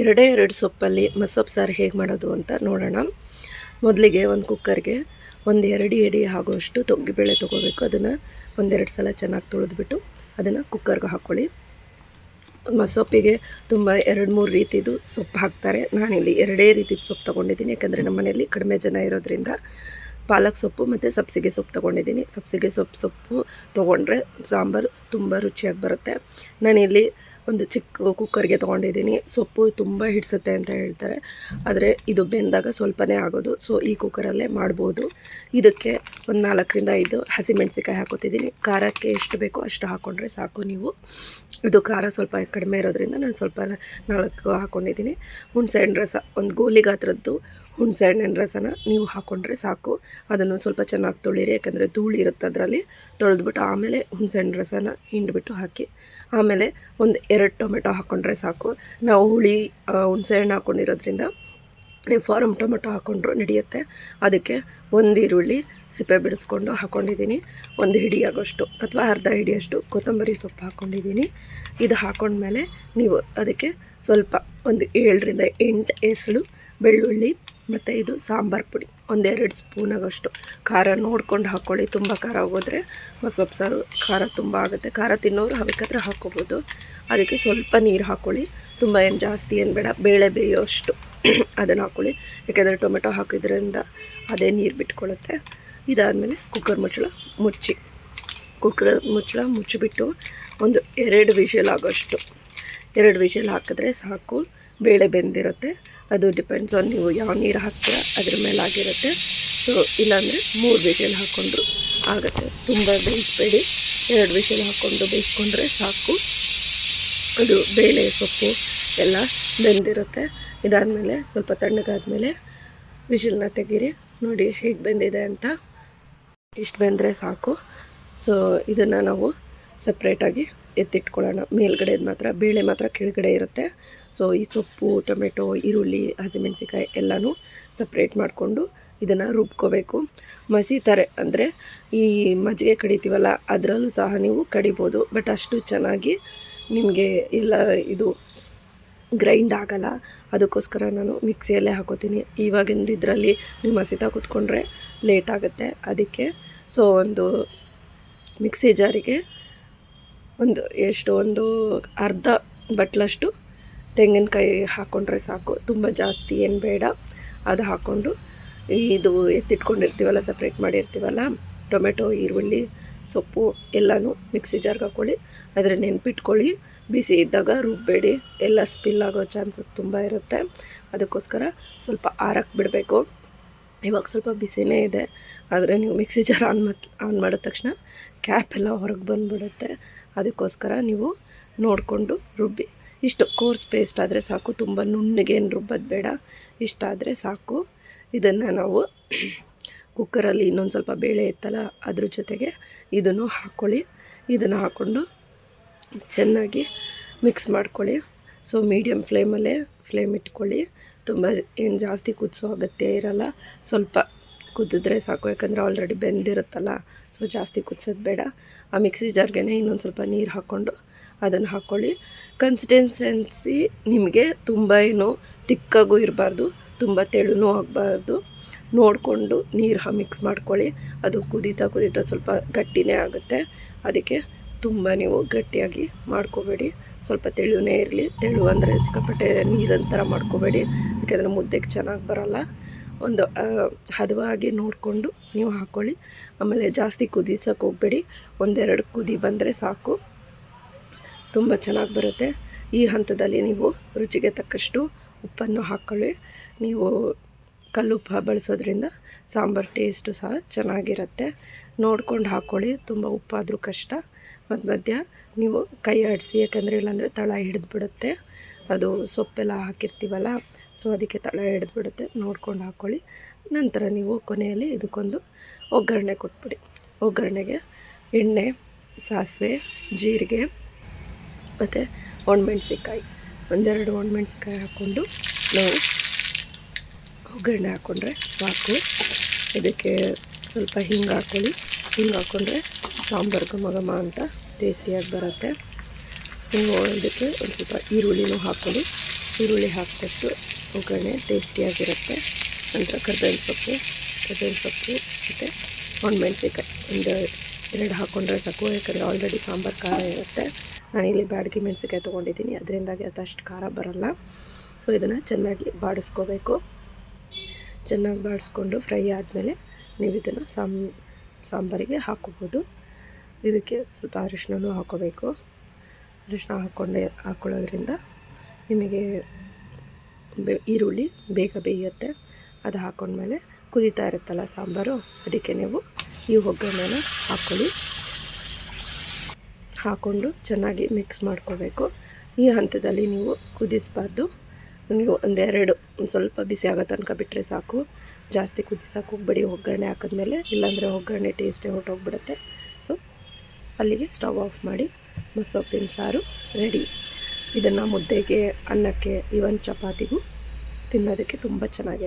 ಎರಡೇ ಎರಡು ಸೊಪ್ಪಲ್ಲಿ ಮಸೊಪ್ಪು ಸಾರು ಹೇಗೆ ಮಾಡೋದು ಅಂತ ನೋಡೋಣ. ಮೊದಲಿಗೆ ಒಂದು ಕುಕ್ಕರ್ಗೆ ಒಂದು ಎರಡು ಎಡಿ ಆಗುವಷ್ಟು ತೊಗ್ಗಿಬೇಳೆ ತೊಗೋಬೇಕು. ಅದನ್ನು ಒಂದೆರಡು ಸಲ ಚೆನ್ನಾಗಿ ತೊಳೆದ್ಬಿಟ್ಟು ಅದನ್ನು ಕುಕ್ಕರ್ಗೆ ಹಾಕ್ಕೊಳ್ಳಿ. ಮಸೊಪ್ಪಿಗೆ ತುಂಬ ಎರಡು ಮೂರು ರೀತಿದು ಸೊಪ್ಪು ಹಾಕ್ತಾರೆ. ನಾನಿಲ್ಲಿ ಎರಡೇ ರೀತಿದು ಸೊಪ್ಪು ತೊಗೊಂಡಿದ್ದೀನಿ. ಯಾಕಂದರೆ ನಮ್ಮ ಮನೆಯಲ್ಲಿ ಕಡಿಮೆ ಜನ ಇರೋದ್ರಿಂದ ಪಾಲಕ್ ಸೊಪ್ಪು ಮತ್ತು ಸಬ್ಸಿಗೆ ಸೊಪ್ಪು ತೊಗೊಂಡಿದ್ದೀನಿ. ಸಬ್ಸಿಗೆ ಸೊಪ್ಪು ಸೊಪ್ಪು ತೊಗೊಂಡ್ರೆ ಸಾಂಬಾರು ತುಂಬ ರುಚಿಯಾಗಿ ಬರುತ್ತೆ. ನಾನಿಲ್ಲಿ ಒಂದು ಚಿಕ್ಕ ಕುಕ್ಕರ್ಗೆ ತೊಗೊಂಡಿದ್ದೀನಿ. ಸೊಪ್ಪು ತುಂಬ ಹಿಡಿಸುತ್ತೆ ಅಂತ ಹೇಳ್ತಾರೆ. ಆದರೆ ಇದು ಬೆಂದಾಗ ಸ್ವಲ್ಪನೇ ಆಗೋದು. ಸೊ ಈ ಕುಕ್ಕರಲ್ಲೇ ಮಾಡ್ಬೋದು. ಇದಕ್ಕೆ ಒಂದು ನಾಲ್ಕರಿಂದ ಐದು ಹಸಿಮೆಣ್ಸಿಕಾಯಿ ಹಾಕೋತಿದ್ದೀನಿ. ಖಾರಕ್ಕೆ ಎಷ್ಟು ಬೇಕೋ ಅಷ್ಟು ಹಾಕ್ಕೊಂಡ್ರೆ ಸಾಕು ನೀವು. ಇದು ಖಾರ ಸ್ವಲ್ಪ ಕಡಿಮೆ ಇರೋದ್ರಿಂದ ನಾನು ಸ್ವಲ್ಪ ನಾಲ್ಕು ಹಾಕ್ಕೊಂಡಿದ್ದೀನಿ ಹುಣಸೆಹಣ್ಣು ರಸ, ಒಂದು ಗೋಲಿ ಗಾತ್ರದ್ದು ಹುಣಸೆಹಣ್ಣಿನ ರಸನ ನೀವು ಹಾಕ್ಕೊಂಡ್ರೆ ಸಾಕು. ಅದನ್ನು ಸ್ವಲ್ಪ ಚೆನ್ನಾಗಿ ತೊಳಿರಿ, ಯಾಕಂದರೆ ಧೂಳು ಇರುತ್ತೆ ಅದರಲ್ಲಿ. ತೊಳೆದ್ಬಿಟ್ಟು ಆಮೇಲೆ ಹುಣಸೆಹಣ್ಣು ರಸನ ಹಿಂಡ್ಬಿಟ್ಟು ಹಾಕಿ, ಆಮೇಲೆ ಒಂದು ಎರಡು ಟೊಮೆಟೊ ಹಾಕ್ಕೊಂಡ್ರೆ ಸಾಕು. ನಾವು ಹುಳಿ ಹುಣಸೆಹಣ್ಣು ಹಾಕ್ಕೊಂಡಿರೋದ್ರಿಂದ ನೀವು ಫಾರಮ್ ಟೊಮೆಟೊ ಹಾಕ್ಕೊಂಡ್ರು ನಡೆಯುತ್ತೆ. ಅದಕ್ಕೆ ಒಂದು ಈರುಳ್ಳಿ ಸಿಪ್ಪೆ ಬಿಡಿಸ್ಕೊಂಡು ಹಾಕ್ಕೊಂಡಿದ್ದೀನಿ ಒಂದು ಹಿಡಿಯಾಗೋಷ್ಟು ಅಥವಾ ಅರ್ಧ ಹಿಡಿಯಷ್ಟು ಕೊತ್ತಂಬರಿ ಸೊಪ್ಪು ಹಾಕ್ಕೊಂಡಿದ್ದೀನಿ ಇದು ಹಾಕ್ಕೊಂಡ್ಮೇಲೆ ನೀವು ಅದಕ್ಕೆ ಸ್ವಲ್ಪ ಒಂದು ಏಳರಿಂದ ಎಂಟು ಎಸಳು ಬೆಳ್ಳುಳ್ಳಿ ಮತ್ತು ಇದು ಸಾಂಬಾರು ಪುಡಿ. ಒಂದೆರಡು ಸ್ಪೂನ್ ಆಗೋಷ್ಟು. ಖಾರ ನೋಡ್ಕೊಂಡು ಹಾಕ್ಕೊಳ್ಳಿ ತುಂಬ ಖಾರ ಹೋದ್ರೆ ಸೊಪ್ಪು ಸಾರು ಖಾರ ತುಂಬ ಆಗುತ್ತೆ. ಖಾರ ತಿನ್ನೋರು ಬೇಕಾದ್ರೆ ಹಾಕ್ಕೋಬೋದು. ಅದಕ್ಕೆ ಸ್ವಲ್ಪ ನೀರು ಹಾಕ್ಕೊಳ್ಳಿ ತುಂಬ ಏನು ಜಾಸ್ತಿ ಏನು ಬೇಡ. ಬೇಳೆ ಬೇಯೋಷ್ಟು ಅದನ್ನು ಹಾಕ್ಕೊಳ್ಳಿ ಯಾಕೆಂದರೆ ಟೊಮೆಟೊ ಹಾಕಿದ್ರಿಂದ ಅದೇ ನೀರು ಬಿಟ್ಕೊಳ್ಳುತ್ತೆ ಇದಾದಮೇಲೆ ಕುಕ್ಕರ್ ಮುಚ್ಚಳ ಮುಚ್ಚಿ. ಕುಕ್ಕರ್ ಮುಚ್ಚಳ ಮುಚ್ಚಿಬಿಟ್ಟು ಒಂದು ಎರಡು ವಿಷಲ್ ಆಗೋಷ್ಟು. ಎರಡು ವಿಷಲ್ ಹಾಕಿದ್ರೆ ಸಾಕು. ಬೇಳೆ ಬೆಂದಿರುತ್ತೆ. ಅದು ಡಿಪೆಂಡ್ಸ್ ಆನ್ ನೀವು ಯಾವ ನೀರು ಹಾಕ್ತೀರ, ಅದ್ರ ಮೇಲೆ ಆಗಿರುತ್ತೆ. ಸೊ ಇಲ್ಲಾಂದರೆ ಮೂರು ವಿಷಲ್ ಹಾಕ್ಕೊಂಡ್ರು ಆಗುತ್ತೆ. ತುಂಬ ಬೇಯಿಸ್ಬೇಡಿ. ಎರಡು ವಿಷಲ್ ಹಾಕ್ಕೊಂಡು ಬೇಯಿಸ್ಕೊಂಡ್ರೆ ಸಾಕು. ಅದು ಬೇಳೆ, ಸೊಪ್ಪು ಎಲ್ಲ ಬೆಂದಿರುತ್ತೆ. ಇದಾದಮೇಲೆ ಸ್ವಲ್ಪ ತಣ್ಣಗಾದಮೇಲೆ ವಿಷಲ್ನ ತೆಗೀರಿ. ನೋಡಿ ಹೇಗೆ ಬೆಂದಿದೆ ಅಂತ. ಇಷ್ಟು ಬೆಂದರೆ ಸಾಕು. ಸೊ ಇದನ್ನು ನಾವು ಸಪ್ರೇಟಾಗಿ ಎತ್ತಿಟ್ಕೊಳ್ಳೋಣ. ಮೇಲ್ಗಡೆ ಮಾತ್ರ, ಬೇಳೆ ಮಾತ್ರ ಕೆಳಗಡೆ ಇರುತ್ತೆ. ಸೊ ಈ ಸೊಪ್ಪು, ಟೊಮೆಟೊ, ಈರುಳ್ಳಿ ಹಸಿಮೆಣಸಿಕಾಯಿ ಎಲ್ಲನೂ ಸಪ್ರೇಟ್ ಮಾಡಿಕೊಂಡು ಇದನ್ನು ರುಬ್ಕೋಬೇಕು. ಮಸೀತಾರೆ ಅಂದರೆ ಈ ಮಜ್ಜಿಗೆ ಕಡಿತೀವಲ್ಲ, ಅದರಲ್ಲೂ ಸಹ ನೀವು ಕಡಿಬೋದು. ಬಟ್ ಅಷ್ಟು ಚೆನ್ನಾಗಿ ನಿಮಗೆ ಎಲ್ಲ ಇದು ಗ್ರೈಂಡ್ ಆಗಲ್ಲ. ಅದಕ್ಕೋಸ್ಕರ ನಾನು ಮಿಕ್ಸಿಯಲ್ಲೇ ಹಾಕೋತೀನಿ. ಇವಾಗಿಂದ ಇದರಲ್ಲಿ ನೀವು ಮಸೀತಾ ಕೂತ್ಕೊಂಡ್ರೆ ಲೇಟ್ ಆಗುತ್ತೆ. ಅದಕ್ಕೆ ಸೊ ಒಂದು ಮಿಕ್ಸಿ ಜಾರಿಗೆ ಒಂದು ಎಷ್ಟು ಒಂದು ಅರ್ಧ ಬಟ್ಲಷ್ಟು ತೆಂಗಿನಕಾಯಿ ಹಾಕ್ಕೊಂಡ್ರೆ ಸಾಕು. ತುಂಬ ಜಾಸ್ತಿ ಏನು ಬೇಡ. ಅದು ಹಾಕ್ಕೊಂಡು ಇದು ಎತ್ತಿಟ್ಕೊಂಡಿರ್ತೀವಲ್ಲ ಸಪ್ರೇಟ್ ಮಾಡಿರ್ತೀವಲ್ಲ, ಟೊಮೆಟೊ, ಈರುಳ್ಳಿ, ಸೊಪ್ಪು ಎಲ್ಲನೂ ಮಿಕ್ಸಿ ಜಾರ್ಗೆ ಹಾಕ್ಕೊಳ್ಳಿ ಆದರೆ ನೆನ್ಪಿಟ್ಕೊಳ್ಳಿ. ಬಿಸಿ ಇದ್ದಾಗ ರುಬ್ಬೇಡಿ. ಎಲ್ಲ ಸ್ಪಿಲ್ ಆಗೋ ಚಾನ್ಸಸ್ ತುಂಬ ಇರುತ್ತೆ. ಅದಕ್ಕೋಸ್ಕರ ಸ್ವಲ್ಪ ಆರಕ್ಕೆ ಬಿಡಬೇಕು. ಇವಾಗ ಸ್ವಲ್ಪ ಬಿಸಿನೇ ಇದೆ. ಆದರೆ ನೀವು ಮಿಕ್ಸಿ ಜಾರ್ ಆನ್ ಮತ್, ಆನ್ ಮಾಡಿದ ತಕ್ಷಣ ಕ್ಯಾಪ್ ಎಲ್ಲ ಹೊರಗೆ ಬಂದುಬಿಡುತ್ತೆ. ಅದಕ್ಕೋಸ್ಕರ ನೀವು ನೋಡಿಕೊಂಡು ರುಬ್ಬಿ. ಇಷ್ಟು ಕೋರ್ಸ್ ಪೇಸ್ಟ್ ಆದರೆ ಸಾಕು, ತುಂಬ ನುಣ್ಣಗೇನು ರುಬ್ಬೋದು ಬೇಡ. ಇಷ್ಟಾದರೆ ಸಾಕು. ಇದನ್ನು ನಾವು ಕುಕ್ಕರಲ್ಲಿ ಇನ್ನೊಂದು ಸ್ವಲ್ಪ ಬೇಳೆ ಇತ್ತಲ್ಲ, ಅದ್ರ ಜೊತೆಗೆ ಇದನ್ನು ಹಾಕ್ಕೊಳ್ಳಿ ಇದನ್ನು ಹಾಕ್ಕೊಂಡು ಚೆನ್ನಾಗಿ ಮಿಕ್ಸ್ ಮಾಡ್ಕೊಳ್ಳಿ. ಸೊ ಮೀಡಿಯಮ್ ಫ್ಲೇಮಲ್ಲೇ ಫ್ಲೇಮ್ ಇಟ್ಕೊಳ್ಳಿ. ತುಂಬ ಏನು ಜಾಸ್ತಿ ಕುದಿಸೋ ಅಗತ್ಯ ಇರಲ್ಲ. ಸ್ವಲ್ಪ ಕುದಿದ್ರೆ ಸಾಕು, ಯಾಕಂದರೆ ಆಲ್ರೆಡಿ ಬೆಂದಿರುತ್ತಲ್ಲ ಸೊ ಜಾಸ್ತಿ ಕುದಿಸೋದು ಬೇಡ. ಆ ಮಿಕ್ಸಿ ಜಾರ್ಗೆ ಇನ್ನೊಂದು ಸ್ವಲ್ಪ ನೀರು ಹಾಕ್ಕೊಂಡು ಅದನ್ನು ಹಾಕ್ಕೊಳ್ಳಿ ಕನ್ಸಿಸ್ಟೆನ್ಸಿ ನಿಮಗೆ ತುಂಬ ಏನು ತಿಕ್ಕಾಗೂ ಇರಬಾರ್ದು, ತುಂಬ ತೆಳುನೂ ಆಗಬಾರ್ದು. ನೋಡಿಕೊಂಡು ನೀರು ಮಿಕ್ಸ್ ಮಾಡ್ಕೊಳ್ಳಿ. ಅದು ಕುದೀತಾ ಕುದೀತಾ ಸ್ವಲ್ಪ ಗಟ್ಟಿನೇ ಆಗುತ್ತೆ. ಅದಕ್ಕೆ ತುಂಬ ನೀವು ಗಟ್ಟಿಯಾಗಿ ಮಾಡ್ಕೋಬೇಡಿ. ಸ್ವಲ್ಪ ತೆಳುವೇ ಇರಲಿ. ತೆಳು ಅಂದರೆ ಸಿಕ್ಕಾಪಟ್ಟೆ ನೀರಂತರ ಮಾಡ್ಕೋಬೇಡಿ. ಯಾಕೆಂದರೆ ಮುದ್ದೆಗೆ ಚೆನ್ನಾಗಿ ಬರೋಲ್ಲ. ಒಂದು ಹದವಾಗಿ ನೋಡಿಕೊಂಡು ನೀವು ಹಾಕ್ಕೊಳ್ಳಿ ಆಮೇಲೆ ಜಾಸ್ತಿ ಕುದಿಸೋಕೆ ಹೋಗಬೇಡಿ. ಒಂದೆರಡು ಕುದಿ ಬಂದರೆ ಸಾಕು. ತುಂಬ ಚೆನ್ನಾಗಿ ಬರುತ್ತೆ. ಈ ಹಂತದಲ್ಲಿ ನೀವು ರುಚಿಗೆ ತಕ್ಕಷ್ಟು ಉಪ್ಪನ್ನು ಹಾಕ್ಕೊಳ್ಳಿ ನೀವು ಕಲ್ಲುಪ್ಪ ಬಳಸೋದ್ರಿಂದ ಸಾಂಬಾರು ಟೇಸ್ಟು ಸಹ ಚೆನ್ನಾಗಿರುತ್ತೆ. ನೋಡ್ಕೊಂಡು ಹಾಕ್ಕೊಳ್ಳಿ ತುಂಬ ಉಪ್ಪಾದರೂ ಕಷ್ಟ. ಮತ್ತು ಮಧ್ಯ ನೀವು ಕೈ ಆಡಿಸಿ, ಯಾಕಂದರೆ ಇಲ್ಲಾಂದರೆ ತಳ ಹಿಡಿದ್ಬಿಡುತ್ತೆ. ಅದು ಸೊಪ್ಪೆಲ್ಲ ಹಾಕಿರ್ತೀವಲ್ಲ ಸೊ ಅದಕ್ಕೆ ತಳ ಹಿಡಿದ್ಬಿಡುತ್ತೆ ನೋಡ್ಕೊಂಡು ಹಾಕ್ಕೊಳ್ಳಿ ನಂತರ ನೀವು ಕೊನೆಯಲ್ಲಿ ಇದಕ್ಕೊಂದು ಒಗ್ಗರಣೆ ಕೊಟ್ಬಿಡಿ. ಒಗ್ಗರಣೆಗೆ ಎಣ್ಣೆ, ಸಾಸಿವೆ, ಜೀರಿಗೆ ಮತ್ತು ಒಣಮೆಣ್ಸಿಕಾಯಿ ಒಂದೆರಡು ಒಣಮೆಣ್ಸಿಕಾಯಿ ಹಾಕ್ಕೊಂಡು ನಾವು ಒಗ್ಗರಣೆ ಹಾಕ್ಕೊಂಡ್ರೆ ಸಾಕು. ಇದಕ್ಕೆ ಸ್ವಲ್ಪ ಹಿಂಗೆ ಹಾಕ್ಕೊಳ್ಳಿ ಹಿಂಗೆ ಹಾಕ್ಕೊಂಡ್ರೆ ಸಾಂಬಾರು ಘಮ ಘಮ ಅಂತ ಟೇಸ್ಟಿಯಾಗಿ ಬರುತ್ತೆ. ನೀವು ಇದಕ್ಕೆ ಒಂದು ಸ್ವಲ್ಪ ಈರುಳ್ಳಿನೂ ಹಾಕ್ಕೊಳ್ಳಿ ಈರುಳ್ಳಿ ಹಾಕಿದಷ್ಟು ಒಗ್ಗರಣೆ ಟೇಸ್ಟಿಯಾಗಿರುತ್ತೆ. ನಂತರ ಕರ್ಬೇವಿನ ಸೊಪ್ಪು ಕರ್ಬೇವಿನ ಸೊಪ್ಪು ಮತ್ತು ಒಣಮೆಣ್ಸಿನ್ಕಾಯಿ ಒಂದು ಎರಡು ಹಾಕ್ಕೊಂಡ್ರೆ ಸಾಕು. ಯಾಕಂದರೆ ಆಲ್ರೆಡಿ ಸಾಂಬಾರು ಖಾರ ಇರುತ್ತೆ. ನಾನಿಲ್ಲಿ ಬ್ಯಾಡಗಿ ಮೆಣಸಿನ್ಕಾಯಿ ತೊಗೊಂಡಿದ್ದೀನಿ. ಅದರಿಂದಾಗಿ ಅದಷ್ಟು ಖಾರ ಬರಲ್ಲ. ಸೊ ಇದನ್ನು ಚೆನ್ನಾಗಿ ಬಾಡಿಸ್ಕೋಬೇಕು. ಚೆನ್ನಾಗಿ ಬಾಡಿಸ್ಕೊಂಡು ಫ್ರೈ ಆದಮೇಲೆ ನೀವು ಇದನ್ನು ಸಾಮ್ ಸಾಂಬಾರಿಗೆ ಹಾಕೋಬೋದು ಇದಕ್ಕೆ ಸ್ವಲ್ಪ ಅರಿಶಿನೂ ಹಾಕೋಬೇಕು ಅರಿಶಿನ ಹಾಕ್ಕೊಂಡೆ ಹಾಕ್ಕೊಳ್ಳೋದ್ರಿಂದ ನಿಮಗೆ ಈರುಳ್ಳಿ ಬೇಗ ಬೇಯುತ್ತೆ. ಅದು ಹಾಕೊಂಡ್ಮೇಲೆ ಕುದೀತಾ ಇರುತ್ತಲ್ಲ ಸಾಂಬಾರು, ಅದಕ್ಕೆ ನೀವು ಈ ಒಗ್ಗರಣೆನ ಹಾಕ್ಕೊಳ್ಳಿ ಹಾಕ್ಕೊಂಡು ಚೆನ್ನಾಗಿ ಮಿಕ್ಸ್ ಮಾಡ್ಕೋಬೇಕು. ಈ ಹಂತದಲ್ಲಿ ನೀವು ಕುದಿಸಬಾರ್ದು. ನೀವು ಒಂದೆರಡು, ಒಂದು ಸ್ವಲ್ಪ ಬಿಸಿ ಆಗೋ ತನಕ ಬಿಟ್ಟರೆ ಸಾಕು. ಜಾಸ್ತಿ ಕುದಿಸೋಕೆ ಹೋಗ್ಬೇಡಿ, ಒಗ್ಗರಣೆ ಹಾಕಿದ್ಮೇಲೆ. ಇಲ್ಲಾಂದರೆ ಒಗ್ಗರಣೆ ಟೇಸ್ಟೇ ಹೊಟ್ಟೋಗ್ಬಿಡುತ್ತೆ ಸೊ ಅಲ್ಲಿಗೆ ಸ್ಟವ್ ಆಫ್ ಮಾಡಿ ಮೊಸೊಪ್ಪಿನ ಸಾರು ರೆಡಿ ಇದನ್ನು ಮುದ್ದೆಗೆ ಅನ್ನಕ್ಕೆ ಇವನ್ ಚಪಾತಿಗೂ ತಿನ್ನೋದಕ್ಕೆ ತುಂಬ ಚೆನ್ನಾಗಿರುತ್ತೆ.